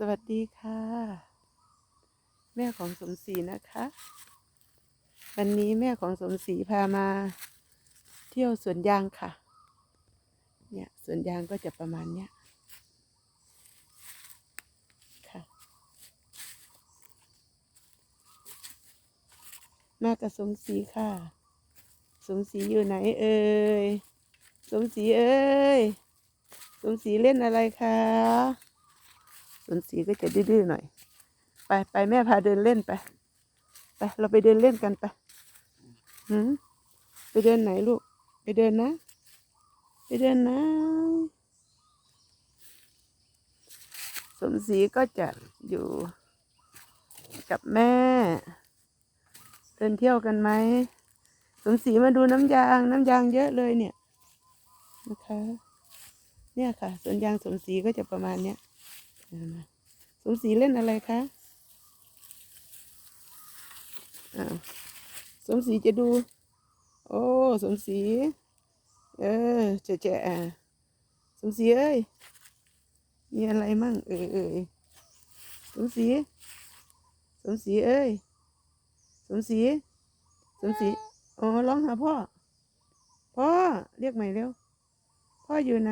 สวัสดีค่ะ แม่ของสมศรีนะคะ วันนี้แม่ของสมศรีพามา เที่ยวสวนยางค่ะ เนี่ยสวนยางก็จะประมาณเนี้ยค่ะ มากับสมศรีค่ะ สมศรีอยู่ไหนเอ่ยสมศรีเอ้ยสมศรีเล่นอะไรคะ สมศรีก็จะดื้อๆหน่อย ไปไปแม่พาเดินเล่นไป ไปเราไปเดินเล่นกันไปหืมไปเดินไหนลูก ไปเดินนะ ไปเดินนะสมศรีก็จะอยู่กับแม่ เดินเที่ยวกันไหม สมศรีมาดูน้ำยาง น้ำยางเยอะเลยเนี่ยนะคะ เนี่ยค่ะสวนยางสมศรีก็จะประมาณเนี้ย สมศรีเล่นอะไรคะอ้าวสมศรีจะดู โอ้ สมศรี เออเจ๊แจ๊ะสมศรีเอ้ย มีอะไรมั่ง เอ่ยเอ่ยสมศรีสมศรีเอ้ย สมศรีสมศรีอ๋อร้องหาพ่อ พ่อ เรียกใหม่เร็ว พ่ออยู่ไหน